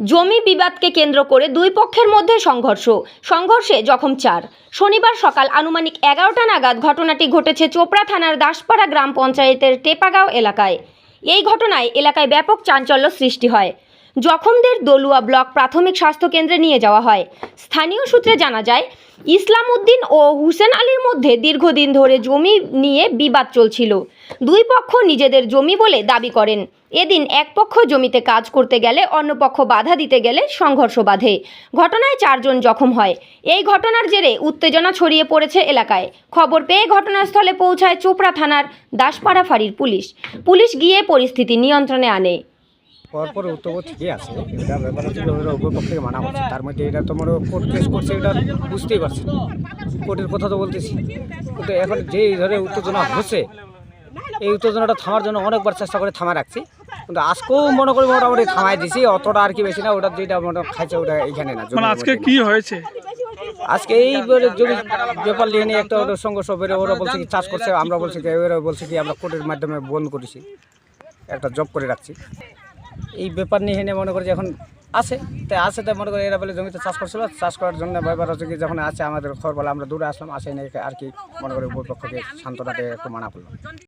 জমি বিবাদকে কেন্দ্র করে দুই পক্ষের মধ্যে সংঘর্ষ। সংঘর্ষে জখম চার। শনিবার সকাল আনুমানিক এগারোটা নাগাদ ঘটনাটি ঘটেছে চোপড়া থানার দাসপাড়া গ্রাম পঞ্চায়েতের টেপাগাঁও এলাকায়। এই ঘটনায় এলাকায় ব্যাপক চাঞ্চল্য সৃষ্টি হয়। জখমদের দলুয়া ব্লক প্রাথমিক স্বাস্থ্যকেন্দ্রে নিয়ে যাওয়া হয়। স্থানীয় সূত্রে জানা যায় ইসলাম উদ্দিন ও হুসেন আলীর মধ্যে দীর্ঘদিন ধরে জমি নিয়ে বিবাদ চলছিল। দুই পক্ষ নিজেদের জমি বলে দাবি করেন। এদিন এক পক্ষ জমিতে কাজ করতে গেলে অন্য পক্ষ বাধা দিতে গেলে সংঘর্ষ বাধে। ঘটনায় চারজন জখম হয়। এই ঘটনার জেরে উত্তেজনা ছড়িয়ে পড়েছে এলাকায়। খবর পেয়ে ঘটনাস্থলে পৌঁছায় চোপড়া থানার দাসপাড়া ফাঁড়ির পুলিশ। পুলিশ গিয়ে পরিস্থিতি নিয়ন্ত্রণে আনে। পরপর উত্তর ঠিকই আছে। এটা ব্যাপার হচ্ছে ওরা উভয় পক্ষকে মানা করছে তার মধ্যে এটা তোমার কোর্ট কেস করছে এটা বুঝতেই পারছি কোর্টের কথা তো বলতেছি। কিন্তু এখন যে ধরে উত্তেজনা হচ্ছে এই উত্তেজনাটা থামার জন্য অনেকবার চেষ্টা করে থামা রাখছি। কিন্তু আজকেও মনে করি মোটামুটি থামাই দিছি অতটা আর কি বেশি না। ওটা যেটা মনে খাইছে ওটা এইখানে না মানে আজকে। কি হয়েছে? আজকে এই জমি ব্যাপার নিয়ে একটা সংঘর্ষ বেড়ে ওরা বলছে কি চাষ করছে আমরা বলছি কি ওরা বলছে কি আমরা কোর্টের মাধ্যমে বন্ধ করেছি। একটা জব করে রাখছি। এই ব্যাপার নিয়ে হেনে মনে করি যে এখন আছে। তাই আছে তাই মনে করি এরা বলে জমিতে চাষ করছিল। চাষ করার জন্য ব্যাপার হচ্ছে কি, যখন আছে আমাদের খবর বলে আমরা দূরে আসলাম, আসে নিয়ে আর কি মনে করি উপপক্ষকে পক্ষকে শান্তটাকে একটু মানা করলাম।